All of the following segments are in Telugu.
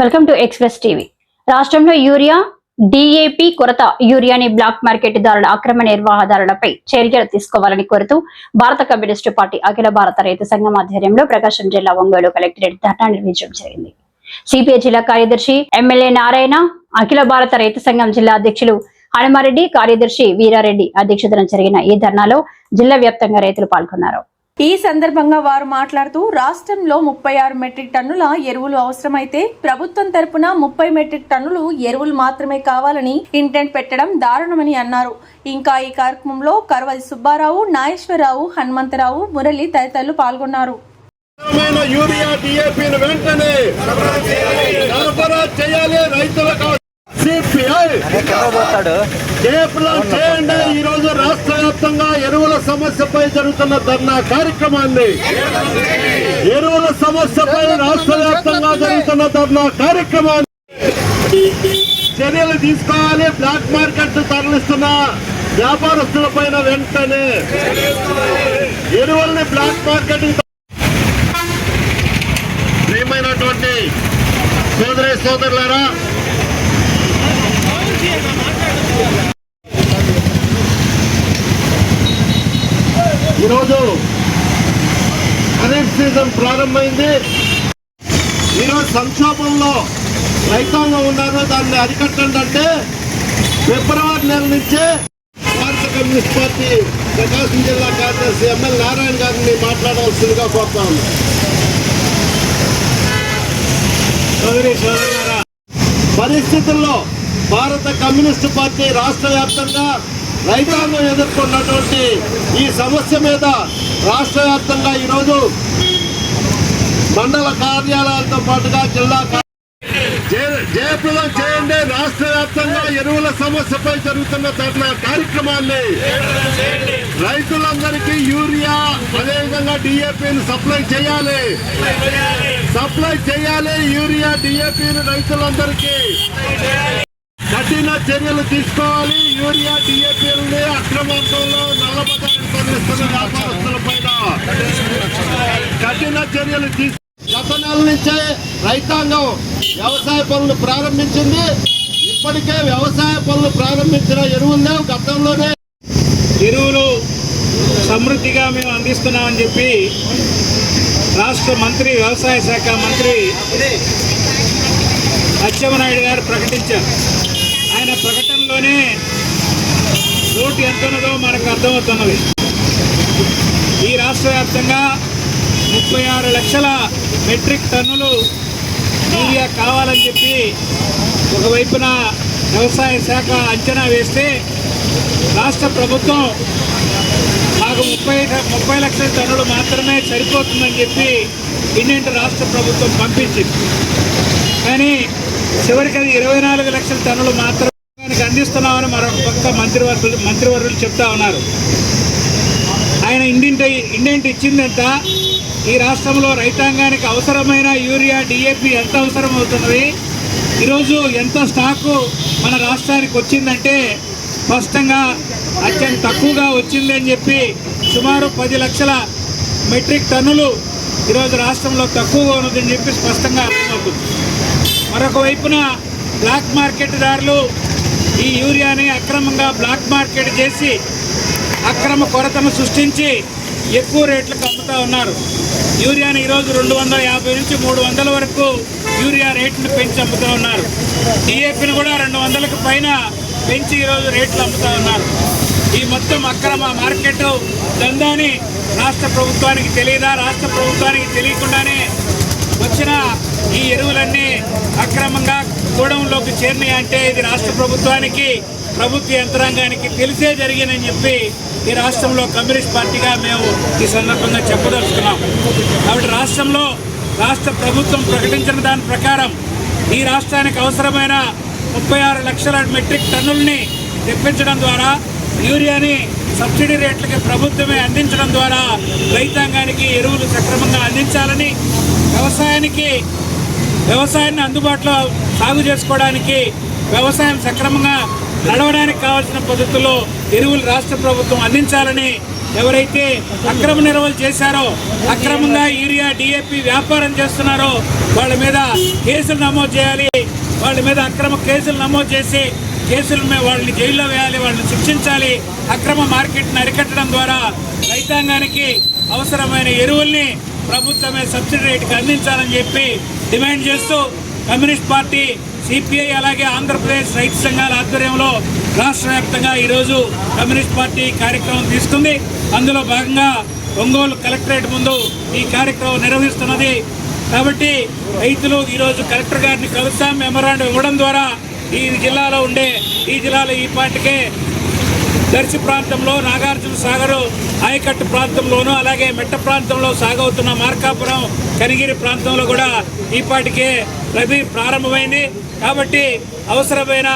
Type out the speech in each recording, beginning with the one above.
వెల్కమ్ టు ఎక్స్ప్రెస్ టీవీ రాష్ట్రంలో యూరియా డిఏపి కొరత యూరియాని బ్లాక్ మార్కెట్ దారుల అక్రమ నిర్వాహదారులపై చర్యలు తీసుకోవాలని కోరుతూ భారత కమ్యూనిస్టు పార్టీ అఖిల భారత రైతు సంఘం ఆధ్వర్యంలో ప్రకాశం జిల్లా ఒంగోలు కలెక్టరేట్ ధర్నా నిర్వహించడం జరిగింది. సిపిఐ జిల్లా కార్యదర్శి ఎమ్మెల్యే నారాయణ అఖిల భారత రైతు సంఘం జిల్లా అధ్యక్షులు హనుమారెడ్డి కార్యదర్శి వీరారెడ్డి అధ్యక్షతన జరిగిన ఈ ధర్నాలో జిల్లా వ్యాప్తంగా రైతులు పాల్గొన్నారు. ఈ సందర్భంగా వారు మాట్లాడుతూ రాష్ట్రంలో ముప్పై ఆరు మెట్రిక్ టన్నుల ఎరువులు అవసరమైతే ప్రభుత్వం తరపున ముప్పై మెట్రిక్ టన్నులు ఎరువులు మాత్రమే కావాలని ఇంటెంట్ పెట్టడం దారుణమని అన్నారు. ఇంకా ఈ కార్యక్రమంలో కరవది సుబ్బారావు నాగేశ్వరరావు హనుమంతరావు మురళి తదితరులు పాల్గొన్నారు. యూరియా డిఏపిని వెంటనే సరఫరా చేయాలి. రైతులకు సిపిఐ చేయండి ఈ రోజు రాష్ట్ర వ్యాప్తంగా ఎరువుల సమస్యపై జరుగుతున్న ధర్నా కార్యక్రమాన్ని. ఎరువుల సమస్యపై రాష్ట్ర వ్యాప్తంగా జరుగుతున్న ధర్నా కార్యక్రమాన్ని చర్యలు తీసుకోవాలి బ్లాక్ మార్కెట్ తరలిస్తున్న వ్యాపారస్తుల పైన వెంటనే. ఎరువుల్ని బ్లాక్ మార్కెటింగ్ ప్రియమైనటువంటి సోదరి సోదరులారా ఈరోజు ఖరీఫ్ సీజన్ ప్రారంభమైంది. ఈరోజు సంక్షోభంలో రైతాంగం ఉన్నారు. దాన్ని అరికట్టండి అంటే ఫిబ్రవరి నెల నుంచే భారత కమ్యూనిస్ట్ పార్టీ ప్రకాశం జిల్లా కార్యదర్శి ఎమ్మెల్యే నారాయణ గారిని మాట్లాడవలసిందిగా కోరుతా ఉన్నాను పరిస్థితుల్లో భారత కమ్యూనిస్ట్ పార్టీ రాష్ట్ర వ్యాప్తంగా రైతాంగం ఎదుర్కొన్నటువంటి ఈ సమస్య మీద రాష్ట్ర వ్యాప్తంగా ఈరోజు మండల కార్యాలయాలతో పాటుగా జిల్లా జయప్రదం చేయండి. రాష్ట్ర వ్యాప్తంగా ఎరువుల సమస్యపై జరుగుతున్న ధర్నా కార్యక్రమాన్ని రైతులందరికీ యూరియా అదేవిధంగా డిఏపిని సప్లై చేయాలి. సప్లై చేయాలి. యూరియా డిఏపిని రైతులందరికీ. చర్యలు తీసుకోవాలి. యూరియా డిఏపిల్ని అక్రమార్గంలో నల్లబజారు తరలిస్తున్న వ్యాపారస్తుల పైన కఠిన చర్యలు తీసు గత నెల నుంచే రైతాంగం వ్యవసాయ పనులు ప్రారంభించింది. ఇప్పటికే వ్యవసాయ పనులు ప్రారంభించిన ఎరువులు గతంలోనే ఎరువులు సమృద్ధిగా మేము అందిస్తున్నామని చెప్పి రాష్ట్ర మంత్రి వ్యవసాయ శాఖ మంత్రి అచ్చెన్నాయుడు గారు ప్రకటించారు. ప్రకటనలోనే ఓటు ఎంత ఉన్నదో మనకు అర్థమవుతున్నది. ఈ రాష్ట్ర వ్యాప్తంగా ముప్పై ఆరు లక్షల మెట్రిక్ టన్నులు యూరియా కావాలని చెప్పి ఒకవైపున వ్యవసాయ శాఖ అంచనా వేస్తే రాష్ట్ర ప్రభుత్వం మాకు ముప్పై ముప్పై లక్షల టన్నులు మాత్రమే సరిపోతుందని చెప్పి ఇండియన్ రాష్ట్ర ప్రభుత్వం పంపించింది. కానీ చివరికి అది ఇరవై నాలుగు లక్షల టన్నులు మాత్రమే స్పందిస్తున్నామని మరొక పక్క మంత్రివర్గులు మంత్రివర్గులు చెప్తా ఉన్నారు. ఆయన ఇండింటి ఇండెంట్ ఇచ్చిందంట ఈ రాష్ట్రంలో రైతాంగానికి అవసరమైన యూరియా డిఏపి ఎంత అవసరం అవుతున్నది? ఈరోజు ఎంత స్టాకు మన రాష్ట్రానికి వచ్చిందంటే స్పష్టంగా అత్యంత తక్కువగా వచ్చింది అని చెప్పి సుమారు పది లక్షల మెట్రిక్ టన్నులు ఈరోజు రాష్ట్రంలో తక్కువగా ఉన్నదని చెప్పి స్పష్టంగా అర్థమవుతుంది. మరొక వైపున బ్లాక్ మార్కెట్ దారులు ఈ యూరియాని అక్రమంగా బ్లాక్ మార్కెట్ చేసి అక్రమ కొరతను సృష్టించి ఎక్కువ రేట్లకు అమ్ముతా ఉన్నారు. యూరియాని ఈరోజు రెండు వందల యాభై నుంచి మూడు వందల వరకు యూరియా రేట్ను పెంచి అమ్ముతూ ఉన్నారు. డిఏపిని కూడా రెండు వందలకు పైన పెంచి ఈరోజు రేట్లు అమ్ముతా ఉన్నారు. ఈ మొత్తం అక్రమ మార్కెట్ దందాని రాష్ట్ర ప్రభుత్వానికి తెలియదా? రాష్ట్ర ప్రభుత్వానికి తెలియకుండానే వచ్చిన ఈ ఎరువులన్నీ అక్రమంగా గూడెంలోకి చేరినాయి అంటే ఇది రాష్ట్ర ప్రభుత్వానికి ప్రభుత్వ యంత్రాంగానికి తెలిసే జరిగిందని చెప్పి ఈ రాష్ట్రంలో కమ్యూనిస్ట్ పార్టీగా మేము ఈ సందర్భంగా చెప్పదలుచుకున్నాం. కాబట్టి రాష్ట్రంలో రాష్ట్ర ప్రభుత్వం ప్రకటించిన దాని ప్రకారం ఈ రాష్ట్రానికి అవసరమైన ముప్పై ఆరు లక్షల మెట్రిక్ టన్నుల్ని తెప్పించడం ద్వారా యూరియాని సబ్సిడీ రేట్లకి ప్రభుత్వమే అందించడం ద్వారా రైతాంగానికి ఎరువులు సక్రమంగా అందించాలని వ్యవసాయానికి వ్యవసాయాన్ని అందుబాటులో సాగు చేసుకోవడానికి వ్యవసాయం సక్రమంగా నడవడానికి కావాల్సిన పద్ధతుల్లో ఎరువులు రాష్ట్ర ప్రభుత్వం అందించాలని ఎవరైతే అక్రమ నిల్వలు చేశారో అక్రమంగా యూరియా డిఏపి వ్యాపారం చేస్తున్నారో వాళ్ళ మీద కేసులు నమోదు చేయాలి. వాళ్ళ మీద అక్రమ కేసులు నమోదు చేసి కేసుల మీద వాళ్ళని జైల్లో వేయాలి వాళ్ళని శిక్షించాలి. అక్రమ మార్కెట్ని అరికట్టడం ద్వారా రైతాంగానికి అవసరమైన ఎరువుల్ని ప్రభుత్వమే సబ్సిడీ రేటుకి అందించాలని చెప్పి డిమాండ్ చేస్తూ కమ్యూనిస్ట్ పార్టీ సిపిఐ అలాగే ఆంధ్రప్రదేశ్ రైతు సంఘాల ఆధ్వర్యంలో రాష్ట్ర వ్యాప్తంగా ఈరోజు కమ్యూనిస్ట్ పార్టీ కార్యక్రమం తీసుకుంది. అందులో భాగంగా ఒంగోలు కలెక్టరేట్ ముందు ఈ కార్యక్రమం నిర్వహిస్తున్నది. కాబట్టి రైతులు ఈరోజు కలెక్టర్ గారిని కలుస్తాం మెమరాండం ఇవ్వడం ద్వారా ఈ జిల్లాలో ఉండే ఈ జిల్లాలో ఈ పార్టీకే దర్శి ప్రాంతంలో నాగార్జున సాగర్ ఆయకట్టు ప్రాంతంలోనూ అలాగే మెట్ట ప్రాంతంలో సాగవుతున్న మార్కాపురం కనిగిరి ప్రాంతంలో కూడా ఈపాటికే పాటికే రబీ ప్రారంభమైంది. కాబట్టి అవసరమైన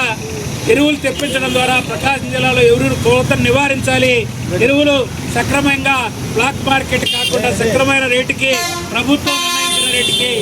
ఎరువులు తెప్పించడం ద్వారా ప్రకాశం జిల్లాలో ఎరువులు కొరతను నివారించాలి. ఎరువులు సక్రమంగా బ్లాక్ మార్కెట్ కాకుండా సక్రమైన రేటుకి ప్రభుత్వం నిర్ణయించిన రేటుకి